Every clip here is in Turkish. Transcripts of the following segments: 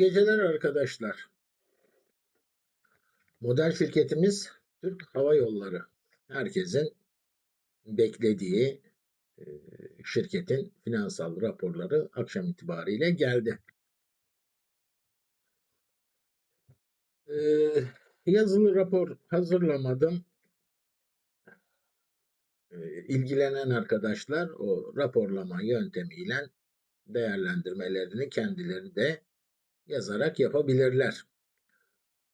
Geceler arkadaşlar. Model şirketimiz Türk Hava Yolları. Herkesin beklediği e, şirketin finansal raporları akşam itibariyle geldi. E, yazılı rapor hazırlamadım. E, ilgilenen arkadaşlar o raporlama yöntemiyle değerlendirmelerini kendileri de yazarak yapabilirler.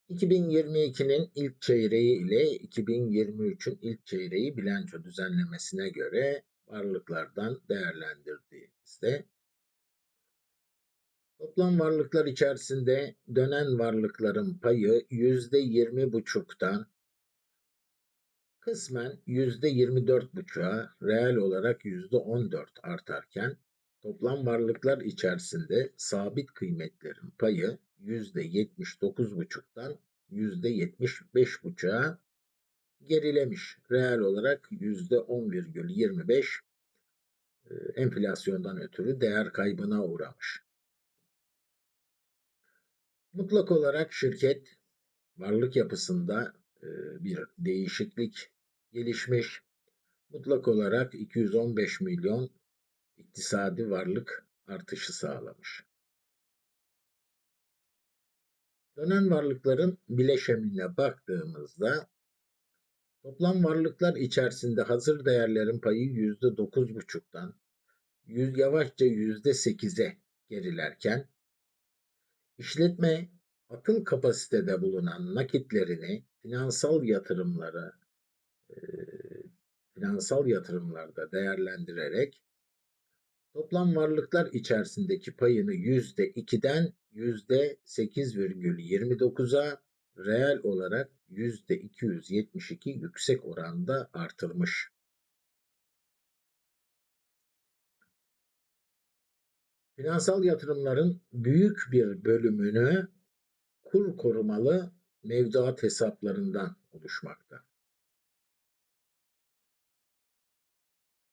2022'nin ilk çeyreği ile 2023'ün ilk çeyreği bilanço düzenlemesine göre varlıklardan değerlendirdiğimizde toplam varlıklar içerisinde dönen varlıkların payı %20,5'tan kısmen %24,5'a reel olarak %14 artarken toplam varlıklar içerisinde sabit kıymetlerin payı %79,5'tan %75,5'a gerilemiş. Reel olarak %10,25 e, enflasyondan ötürü değer kaybına uğramış. Mutlak olarak şirket varlık yapısında e, bir değişiklik gelişmiş. Mutlak olarak 215 milyon iktisadi varlık artışı sağlamış. Dönen varlıkların bileşemine baktığımızda toplam varlıklar içerisinde hazır değerlerin payı yüzde dokuz buçuktan yüz yavaşça yüzde sekize gerilerken işletme akıl kapasitede bulunan nakitlerini finansal yatırımlara e, finansal yatırımlarda değerlendirerek toplam varlıklar içerisindeki payını yüzde ikiden yüzde 8,29'a reel olarak yüzde 272 yüksek oranda artırmış. Finansal yatırımların büyük bir bölümünü kur korumalı mevduat hesaplarından oluşmakta.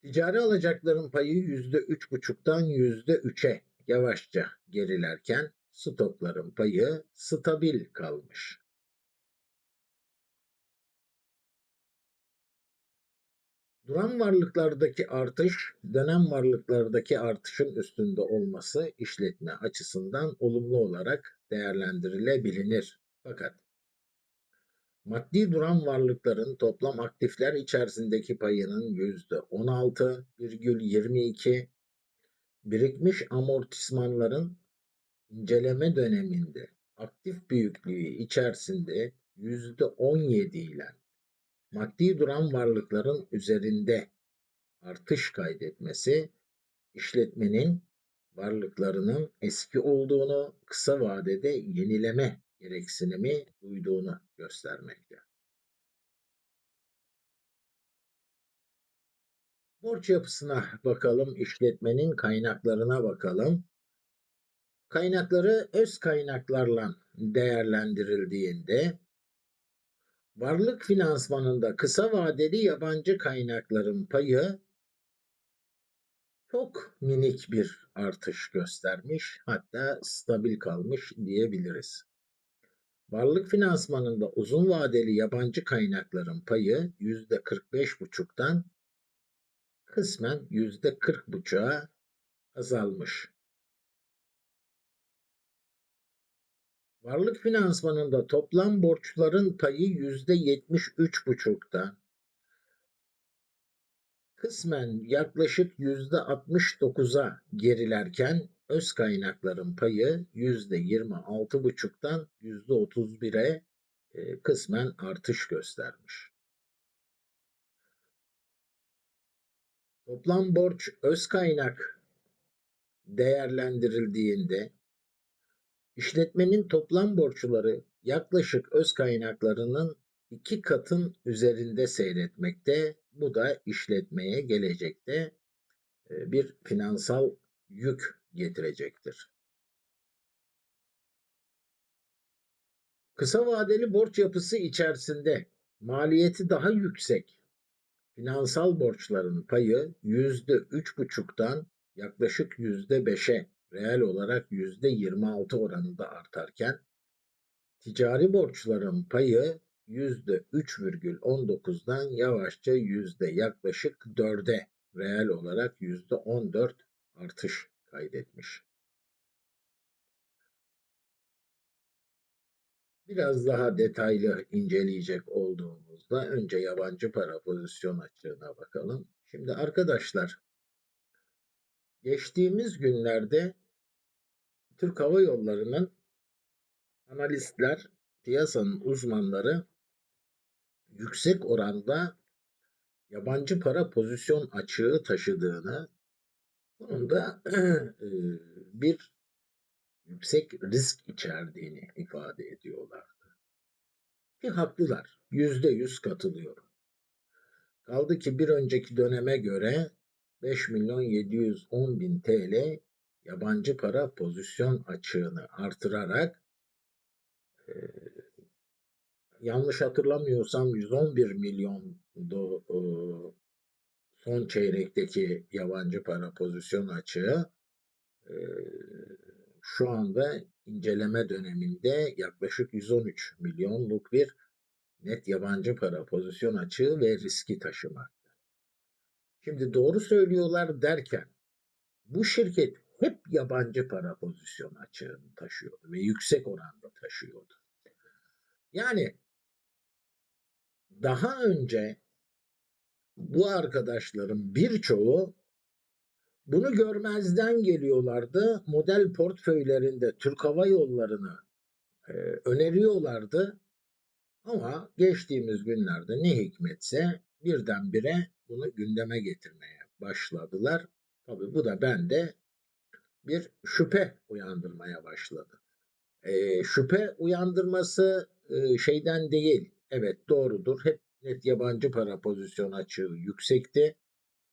Ticari alacakların payı yüzde üç buçuktan yüzde üçe yavaşça gerilerken stokların payı stabil kalmış. Duran varlıklardaki artış, dönem varlıklardaki artışın üstünde olması işletme açısından olumlu olarak değerlendirilebilir. Fakat maddi duran varlıkların toplam aktifler içerisindeki payının %16,22, birikmiş amortismanların inceleme döneminde aktif büyüklüğü içerisinde yüzde 17 ile maddi duran varlıkların üzerinde artış kaydetmesi işletmenin varlıklarının eski olduğunu, kısa vadede yenileme gereksinimi duyduğunu göstermekte. Borç yapısına bakalım, işletmenin kaynaklarına bakalım. Kaynakları öz kaynaklarla değerlendirildiğinde varlık finansmanında kısa vadeli yabancı kaynakların payı çok minik bir artış göstermiş, hatta stabil kalmış diyebiliriz. Varlık finansmanında uzun vadeli yabancı kaynakların payı %45,5'tan kısmen %40,5'a azalmış. Varlık finansmanında toplam borçların payı yüzde yetmiş üç buçukta. Kısmen yaklaşık yüzde altmış dokuza gerilerken öz kaynakların payı yüzde yirmi altı buçuktan yüzde otuz bire e, kısmen artış göstermiş. Toplam borç öz kaynak değerlendirildiğinde İşletmenin toplam borçları yaklaşık öz kaynaklarının iki katın üzerinde seyretmekte. Bu da işletmeye gelecekte e, bir finansal yük getirecektir. Kısa vadeli borç yapısı içerisinde maliyeti daha yüksek finansal borçların payı yüzde üç buçuktan yaklaşık yüzde beşe reel olarak %26 oranında artarken ticari borçların payı %3,19'dan yavaşça yüzde yaklaşık 4'e reel olarak %14 artış kaydetmiş. Biraz daha detaylı inceleyecek olduğumuzda önce yabancı para pozisyon açığına bakalım. Şimdi arkadaşlar geçtiğimiz günlerde Türk Hava Yolları'nın analistler, piyasanın uzmanları yüksek oranda yabancı para pozisyon açığı taşıdığını, bunun da e, bir yüksek risk içerdiğini ifade ediyorlardı. Ki haklılar. Yüzde yüz katılıyorum. Kaldı ki bir önceki döneme göre 5 milyon 710 bin TL yabancı para pozisyon açığını artırarak e, yanlış hatırlamıyorsam 111 milyon do, son çeyrekteki yabancı para pozisyon açığı şu anda inceleme döneminde yaklaşık 113 milyonluk bir net yabancı para pozisyon açığı ve riski taşımakta. Şimdi doğru söylüyorlar derken bu şirket hep yabancı para pozisyon açığını taşıyordu ve yüksek oranda taşıyordu. Yani daha önce bu arkadaşların birçoğu bunu görmezden geliyorlardı. Model portföylerinde Türk Hava Yolları'nı e, öneriyorlardı. Ama geçtiğimiz günlerde ne hikmetse birdenbire bunu gündeme getirmeye başladılar. Tabii bu da bende bir şüphe uyandırmaya başladı. E, şüphe uyandırması e, şeyden değil. Evet doğrudur. Hep net yabancı para pozisyon açığı yüksekti.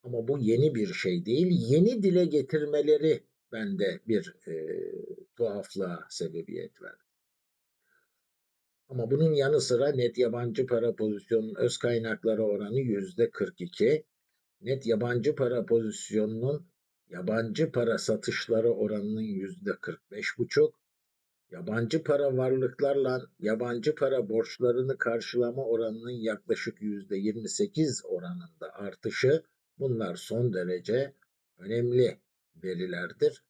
Ama bu yeni bir şey değil. Yeni dile getirmeleri bende bir e, tuhaflığa sebebiyet verdi. Ama bunun yanı sıra net yabancı para pozisyonunun öz kaynakları oranı yüzde 42. Net yabancı para pozisyonunun yabancı para satışları oranının yüzde 45,5. Yabancı para varlıklarla yabancı para borçlarını karşılama oranının yaklaşık yüzde 28 oranında artışı bunlar son derece önemli verilerdir,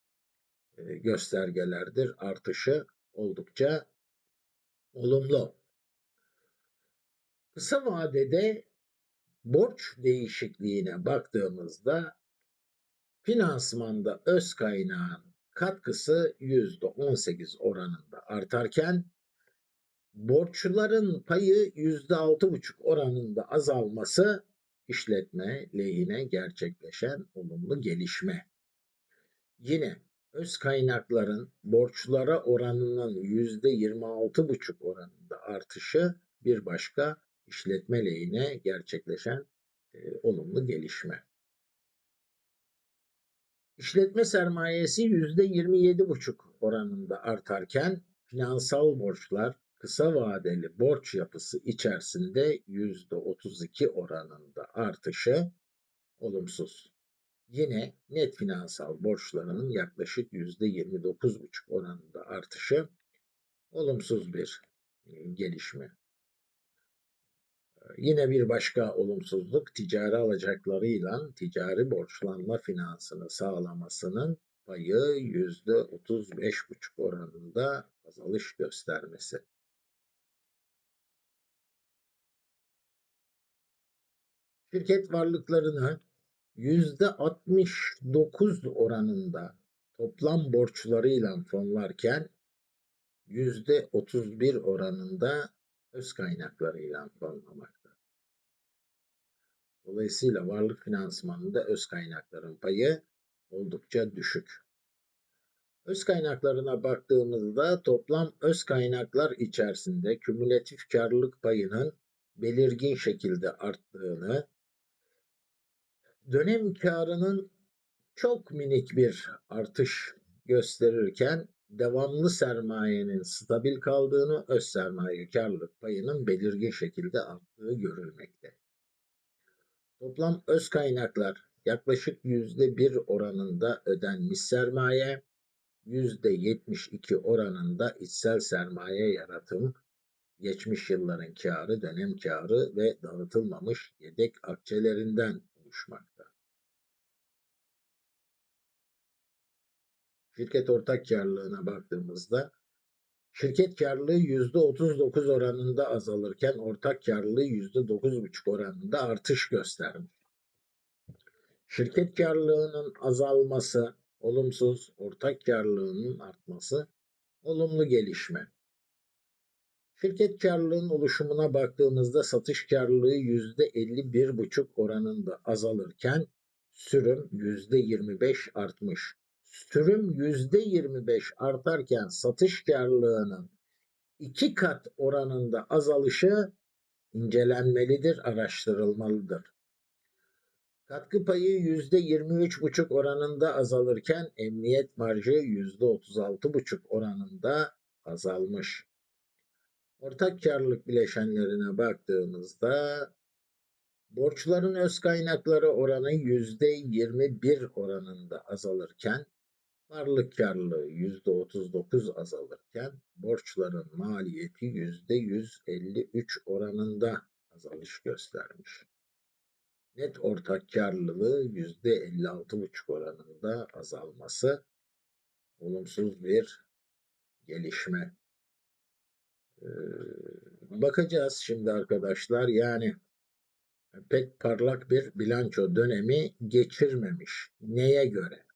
göstergelerdir. Artışı oldukça olumlu. Kısa vadede borç değişikliğine baktığımızda finansmanda öz kaynağın katkısı %18 oranında artarken borçluların payı %6,5 oranında azalması işletme lehine gerçekleşen olumlu gelişme. Yine öz kaynakların borçlara oranının %26,5 oranında artışı bir başka işletme lehine gerçekleşen e, olumlu gelişme. İşletme sermayesi %27,5 oranında artarken finansal borçlar kısa vadeli borç yapısı içerisinde %32 oranında artışı olumsuz. Yine net finansal borçlarının yaklaşık %29,5 oranında artışı olumsuz bir e, gelişme. Yine bir başka olumsuzluk ticari alacaklarıyla ticari borçlanma finansını sağlamasının payı %35,5 oranında azalış göstermesi. Şirket varlıklarını %69 oranında toplam borçlarıyla fonlarken %31 oranında öz kaynaklarıyla fonlamakta. Dolayısıyla varlık finansmanında öz kaynakların payı oldukça düşük. Öz kaynaklarına baktığımızda toplam öz kaynaklar içerisinde kümülatif karlılık payının belirgin şekilde arttığını, dönem karının çok minik bir artış gösterirken devamlı sermayenin stabil kaldığını, öz sermaye karlılık payının belirgin şekilde arttığı görülmekte. Toplam öz kaynaklar yaklaşık yüzde bir oranında ödenmiş sermaye, %72 oranında içsel sermaye yaratım, geçmiş yılların karı, dönem karı ve dağıtılmamış yedek akçelerinden oluşmakta. Şirket ortak karlılığına baktığımızda şirket karlılığı %39 oranında azalırken ortak karlılığı %9,5 oranında artış göstermiş. Şirket karlılığının azalması olumsuz, ortak karlılığının artması olumlu gelişme. Şirket karlılığının oluşumuna baktığımızda satış karlılığı %51,5 oranında azalırken sürüm %25 artmış. Sürüm %25 artarken satış karlılığının iki kat oranında azalışı incelenmelidir, araştırılmalıdır. Katkı payı %23,5 oranında azalırken emniyet marjı %36,5 oranında azalmış. Ortak karlılık bileşenlerine baktığımızda borçların öz kaynakları oranı %21 oranında azalırken varlık karlılığı %39 azalırken borçların maliyeti %153 oranında azalış göstermiş. Net ortak karlılığı %56,5 oranında azalması olumsuz bir gelişme. Ee, bakacağız şimdi arkadaşlar. Yani pek parlak bir bilanço dönemi geçirmemiş. Neye göre?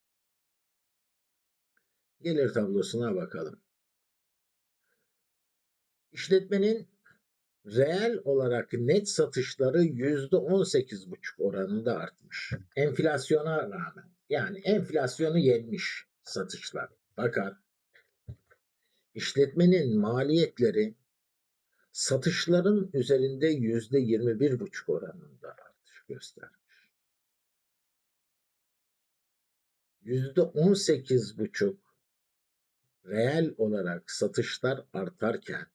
Gelir tablosuna bakalım. İşletmenin reel olarak net satışları yüzde on sekiz buçuk oranında artmış. Enflasyona rağmen. Yani enflasyonu yenmiş satışlar. Fakat işletmenin maliyetleri satışların üzerinde yüzde yirmi bir buçuk oranında artış göstermiş. Yüzde on sekiz buçuk reel olarak satışlar artarken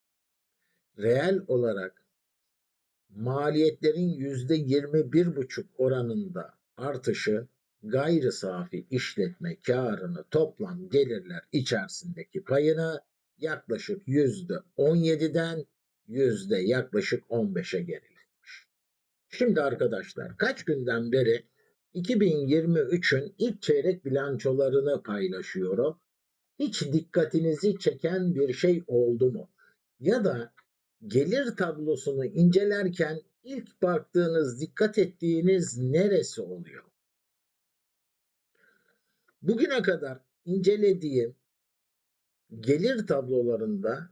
reel olarak maliyetlerin yüzde yirmi bir buçuk oranında artışı gayri safi işletme karını toplam gelirler içerisindeki payını yaklaşık yüzde on yediden yüzde yaklaşık on beşe geriletmiş. Şimdi arkadaşlar kaç günden beri 2023'ün ilk çeyrek bilançolarını paylaşıyorum. Hiç dikkatinizi çeken bir şey oldu mu? Ya da gelir tablosunu incelerken ilk baktığınız, dikkat ettiğiniz neresi oluyor? Bugüne kadar incelediğim gelir tablolarında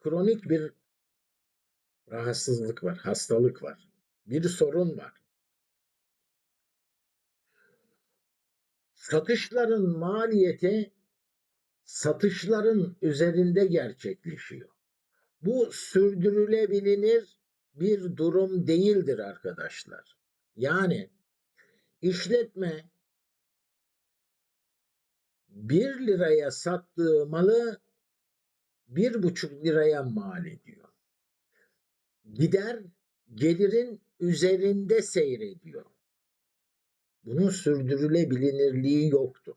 kronik bir rahatsızlık var, hastalık var. Bir sorun var. Satışların maliyeti satışların üzerinde gerçekleşiyor. Bu sürdürülebilir bir durum değildir arkadaşlar. Yani işletme 1 liraya sattığı malı bir buçuk liraya mal ediyor. Gider gelirin üzerinde seyrediyor. Bunun sürdürülebilirliği yoktur.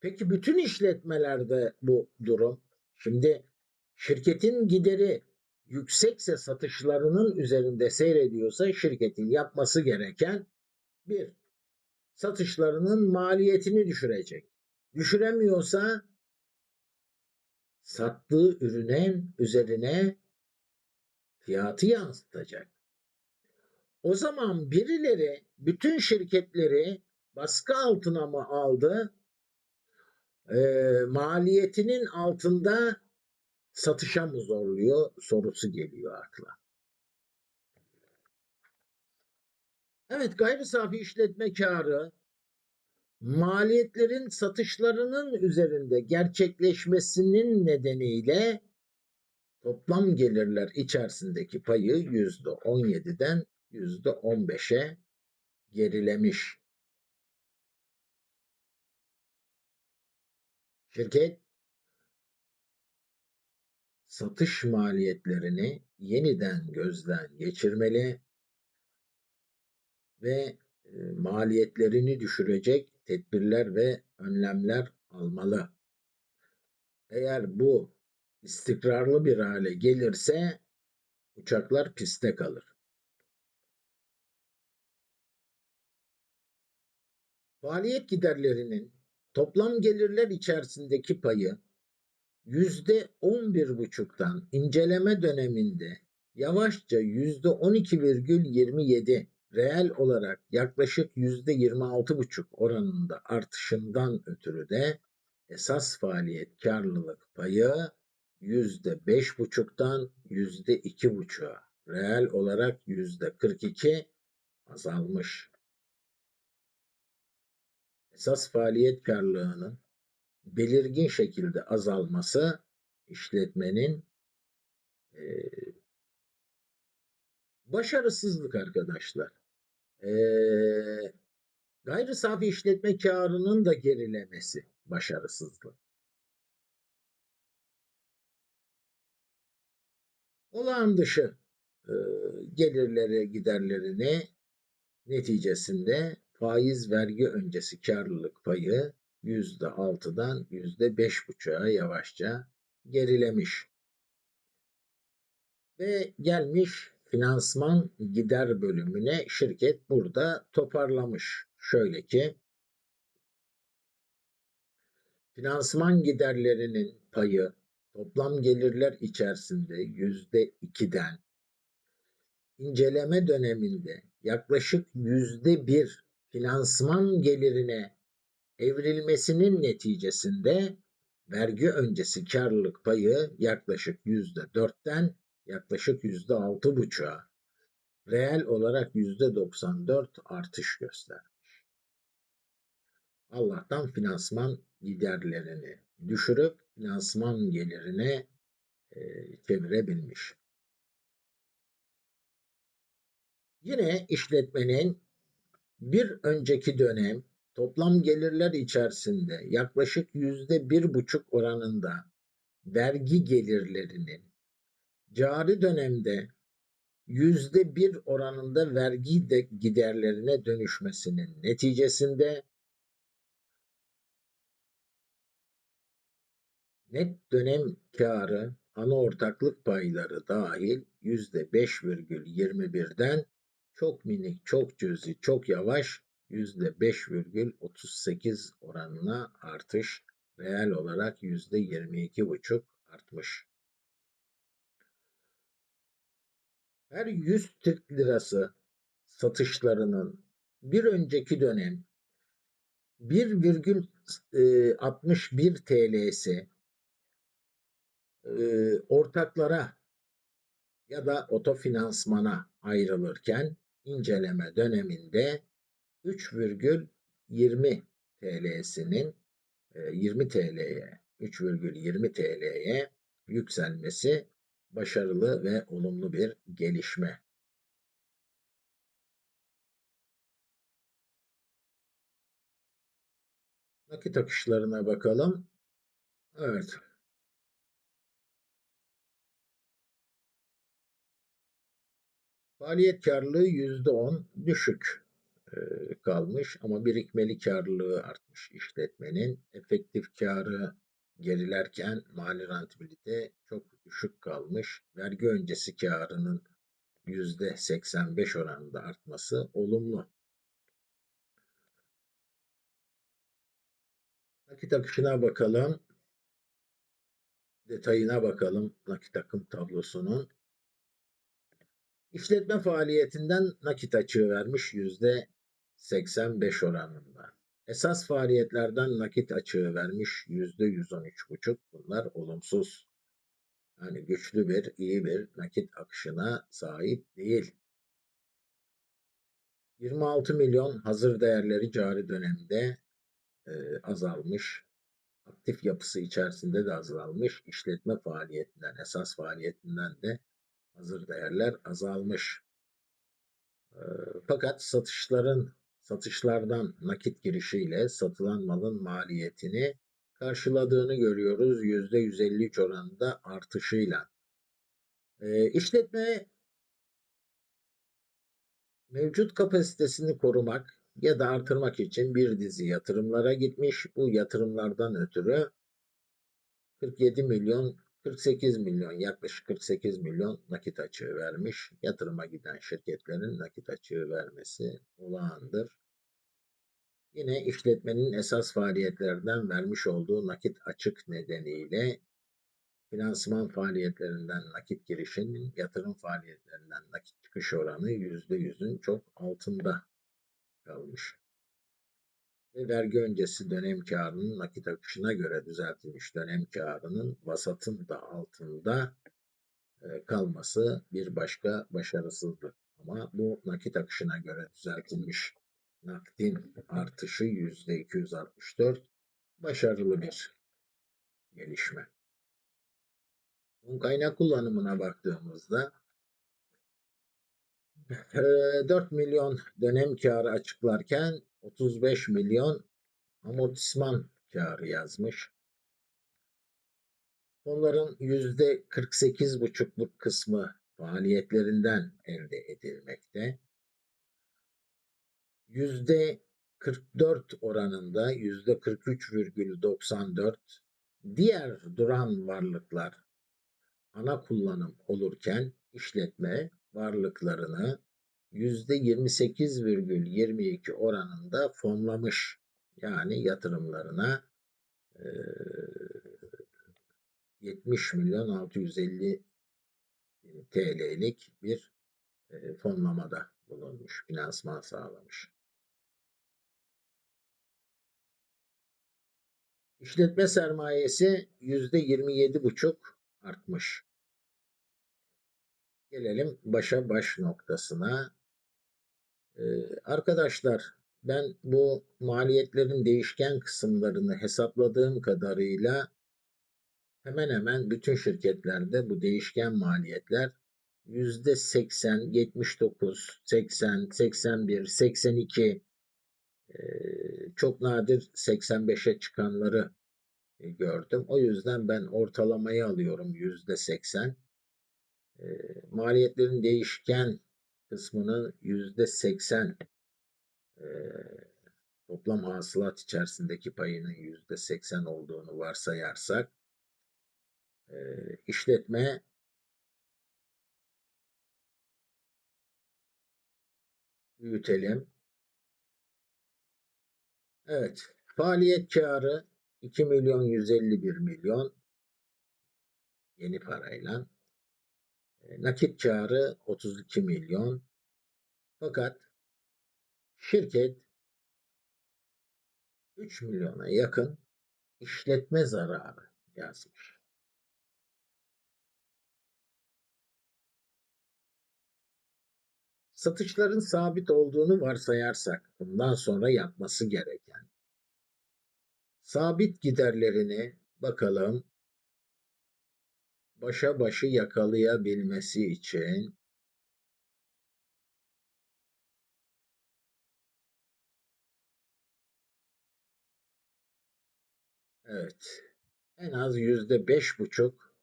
Peki bütün işletmelerde bu durum. Şimdi şirketin gideri yüksekse satışlarının üzerinde seyrediyorsa şirketin yapması gereken bir satışlarının maliyetini düşürecek. Düşüremiyorsa sattığı ürünün üzerine fiyatı yansıtacak. O zaman birileri bütün şirketleri baskı altına mı aldı? E, maliyetinin altında satışa mı zorluyor sorusu geliyor akla. Evet gayri safi işletme karı maliyetlerin satışlarının üzerinde gerçekleşmesinin nedeniyle toplam gelirler içerisindeki payı yüzde on yediden yüzde on beşe gerilemiş. Şirket satış maliyetlerini yeniden gözden geçirmeli ve e, maliyetlerini düşürecek tedbirler ve önlemler almalı. Eğer bu istikrarlı bir hale gelirse uçaklar piste kalır. Faaliyet giderlerinin toplam gelirler içerisindeki payı yüzde on bir buçuktan inceleme döneminde yavaşça yüzde on iki virgül yirmi yedi reel olarak yaklaşık yüzde yirmi altı buçuk oranında artışından ötürü de esas faaliyet karlılık payı yüzde beş buçuktan yüzde iki buçuğa reel olarak yüzde kırk iki azalmış. Esas faaliyet karlılığının belirgin şekilde azalması işletmenin e, başarısızlık arkadaşlar. E, gayri safi işletme karının da gerilemesi başarısızlık. Olağan dışı e, gelirleri giderlerini neticesinde faiz vergi öncesi karlılık payı yüzde altıdan yüzde beş buçuğa yavaşça gerilemiş. Ve gelmiş finansman gider bölümüne şirket burada toparlamış. Şöyle ki finansman giderlerinin payı toplam gelirler içerisinde yüzde ikiden inceleme döneminde yaklaşık yüzde bir finansman gelirine evrilmesinin neticesinde vergi öncesi karlılık payı yaklaşık yüzde dörtten yaklaşık yüzde altı buçuğa reel olarak yüzde doksan dört artış göstermiş. Allah'tan finansman giderlerini düşürüp finansman gelirine e, çevirebilmiş. Yine işletmenin bir önceki dönem toplam gelirler içerisinde yaklaşık yüzde bir buçuk oranında vergi gelirlerinin cari dönemde yüzde bir oranında vergi de giderlerine dönüşmesinin neticesinde net dönem karı ana ortaklık payları dahil yüzde 5,21'den çok minik, çok cüzi, çok yavaş %5,38 oranına artış, reel olarak %22,5 artmış. Her 100 Türk lirası satışlarının bir önceki dönem 1,61 TL'si e, ortaklara ya da otofinansmana ayrılırken inceleme döneminde 3,20 TL'sinin 20 TL'ye 3,20 TL'ye yükselmesi başarılı ve olumlu bir gelişme. Nakit akışlarına bakalım. Evet. Faaliyet karlılığı %10 düşük kalmış ama birikmeli karlılığı artmış işletmenin. Efektif karı gerilerken mali rentabilite çok düşük kalmış. Vergi öncesi karının %85 oranında artması olumlu. Nakit akışına bakalım. Detayına bakalım nakit akım tablosunun. İşletme faaliyetinden nakit açığı vermiş yüzde 85 oranında. Esas faaliyetlerden nakit açığı vermiş yüzde 113,5. Bunlar olumsuz. Yani güçlü bir, iyi bir nakit akışına sahip değil. 26 milyon hazır değerleri cari dönemde e, azalmış. Aktif yapısı içerisinde de azalmış. İşletme faaliyetinden, esas faaliyetinden de hazır değerler azalmış. Fakat satışların satışlardan nakit girişiyle satılan malın maliyetini karşıladığını görüyoruz %153 oranında artışıyla. E, işletme mevcut kapasitesini korumak ya da artırmak için bir dizi yatırımlara gitmiş. Bu yatırımlardan ötürü 47 milyon 48 milyon yaklaşık 48 milyon nakit açığı vermiş. Yatırıma giden şirketlerin nakit açığı vermesi olağandır. Yine işletmenin esas faaliyetlerden vermiş olduğu nakit açık nedeniyle finansman faaliyetlerinden nakit girişinin yatırım faaliyetlerinden nakit çıkış oranı %100'ün çok altında kalmış. Ve vergi öncesi dönem karının nakit akışına göre düzeltilmiş dönem karının vasatın da altında e, kalması bir başka başarısızlık. Ama bu nakit akışına göre düzeltilmiş nakdin artışı %264 başarılı bir gelişme. Kaynak kullanımına baktığımızda 4 milyon dönem karı açıklarken 35 milyon amortisman karı yazmış. Fonların yüzde 48,5'luk kısmı faaliyetlerinden elde edilmekte. Yüzde 44 oranında yüzde 43,94 diğer duran varlıklar ana kullanım olurken işletme varlıklarını %28,22 oranında fonlamış. Yani yatırımlarına 70 milyon 650 TL'lik bir fonlamada bulunmuş, finansman sağlamış. İşletme sermayesi %27,5 artmış. Gelelim başa baş noktasına. Ee, arkadaşlar ben bu maliyetlerin değişken kısımlarını hesapladığım kadarıyla hemen hemen bütün şirketlerde bu değişken maliyetler yüzde 80, 79, 80, 81, 82 çok nadir 85'e çıkanları gördüm. O yüzden ben ortalamayı alıyorum yüzde 80. Maliyetlerin değişken kısmının yüzde 80 toplam hasılat içerisindeki payının yüzde 80 olduğunu varsayarsak işletme büyütelim. Evet. Faaliyet karı 2 milyon 151 milyon yeni parayla. Nakit karı 32 milyon. Fakat şirket 3 milyona yakın işletme zararı yazmış. Satışların sabit olduğunu varsayarsak bundan sonra yapması gereken sabit giderlerini bakalım başa başı yakalayabilmesi için Evet. En az yüzde beş buçuk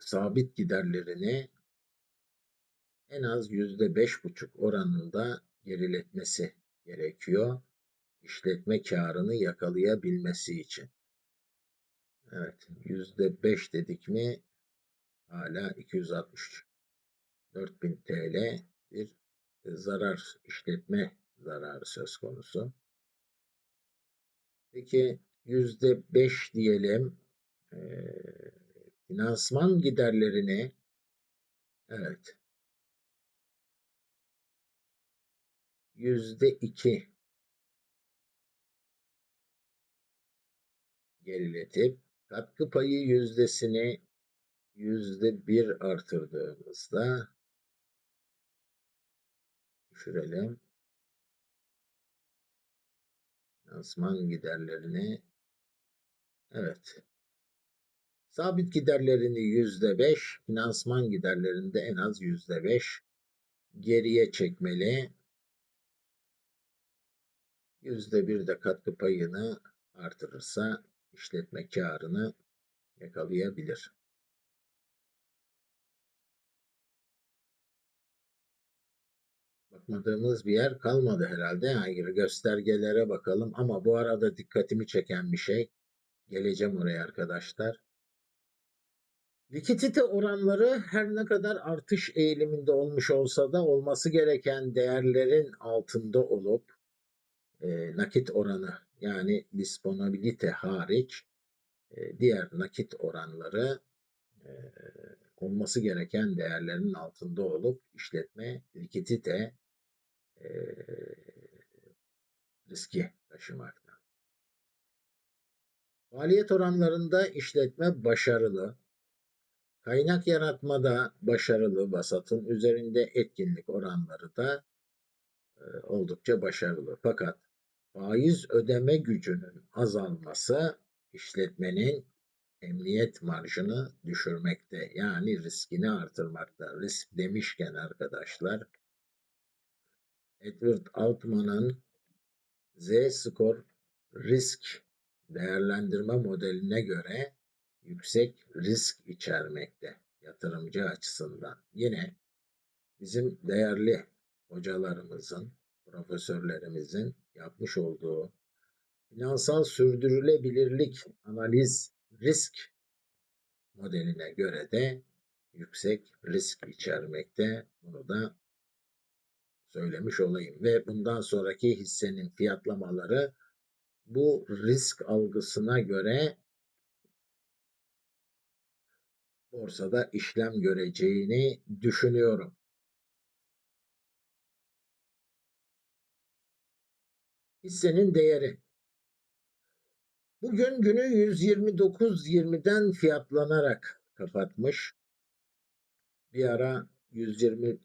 sabit giderlerini en az yüzde beş buçuk oranında geriletmesi gerekiyor. işletme karını yakalayabilmesi için. Evet. Yüzde beş dedik mi hala 260 4000 TL bir zarar işletme zararı söz konusu. Peki yüzde beş diyelim e, finansman giderlerini evet yüzde iki geriletip katkı payı yüzdesini yüzde bir artırdığımızda düşürelim. Finansman giderlerini evet sabit giderlerini yüzde beş finansman giderlerinde en az yüzde beş geriye çekmeli. Yüzde bir de katkı payını artırırsa işletme karını yakalayabilir. Bakmadığımız bir yer kalmadı herhalde. Yani göstergelere bakalım ama bu arada dikkatimi çeken bir şey. Geleceğim oraya arkadaşlar. Likidite oranları her ne kadar artış eğiliminde olmuş olsa da olması gereken değerlerin altında olup e, nakit oranı yani disponibilite hariç diğer nakit oranları olması gereken değerlerin altında olup işletme likidite riski taşımakta. Faaliyet oranlarında işletme başarılı. Kaynak yaratmada başarılı vasatın üzerinde etkinlik oranları da oldukça başarılı. Fakat faiz ödeme gücünün azalması işletmenin emniyet marjını düşürmekte. Yani riskini artırmakta. Risk demişken arkadaşlar Edward Altman'ın Z-Score risk değerlendirme modeline göre yüksek risk içermekte yatırımcı açısından. Yine bizim değerli hocalarımızın, profesörlerimizin yapmış olduğu finansal sürdürülebilirlik analiz risk modeline göre de yüksek risk içermekte. Bunu da söylemiş olayım ve bundan sonraki hissenin fiyatlamaları bu risk algısına göre borsada işlem göreceğini düşünüyorum. Hissenin değeri. Bugün günü 129.20'den fiyatlanarak kapatmış. Bir ara 124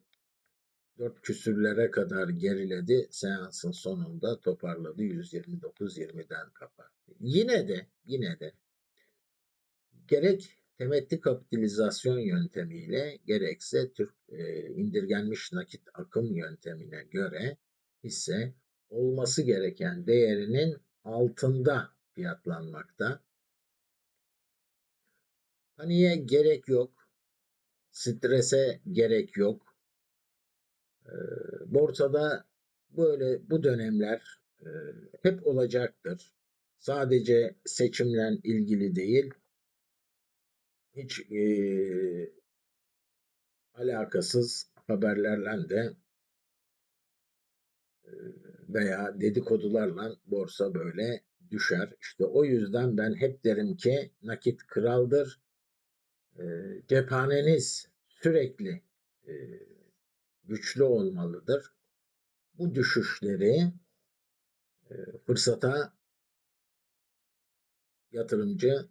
küsürlere kadar geriledi. Seansın sonunda toparladı. 129.20'den kapattı. Yine de yine de gerek temettü kapitalizasyon yöntemiyle gerekse Türk e, indirgenmiş nakit akım yöntemine göre hisse olması gereken değerinin altında fiyatlanmakta. Paniğe gerek yok. Strese gerek yok. Borsada böyle bu dönemler hep olacaktır. Sadece seçimle ilgili değil, hiç e, alakasız haberlerle de e, veya dedikodularla borsa böyle düşer. İşte o yüzden ben hep derim ki nakit kraldır. E, cephaneniz sürekli e, güçlü olmalıdır. Bu düşüşleri e, fırsata yatırımcı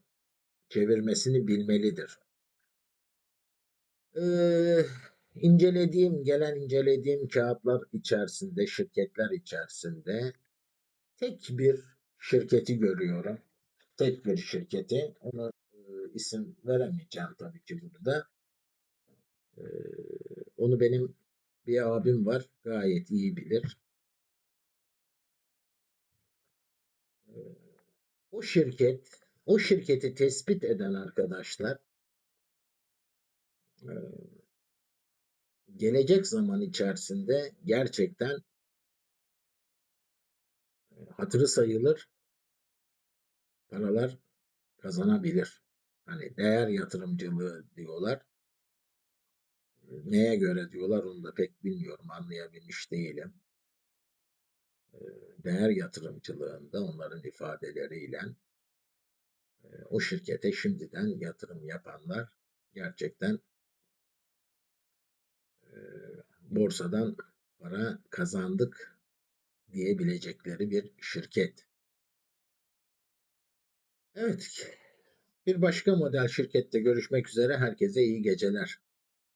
çevirmesini bilmelidir. Ee, incelediğim, gelen incelediğim kağıtlar içerisinde, şirketler içerisinde tek bir şirketi görüyorum. Tek bir şirketi. Ona e, isim veremeyeceğim tabii ki burada. E, onu benim bir abim var. Gayet iyi bilir. E, o şirket, o şirketi tespit eden arkadaşlar e, gelecek zaman içerisinde gerçekten e, hatırı sayılır paralar kazanabilir. Hani değer yatırımcılığı diyorlar. Neye göre diyorlar onu da pek bilmiyorum, anlayabilmiş değilim. E, değer yatırımcılığında onların ifadeleriyle e, o şirkete şimdiden yatırım yapanlar gerçekten borsadan para kazandık diyebilecekleri bir şirket. Evet, bir başka model şirkette görüşmek üzere. Herkese iyi geceler.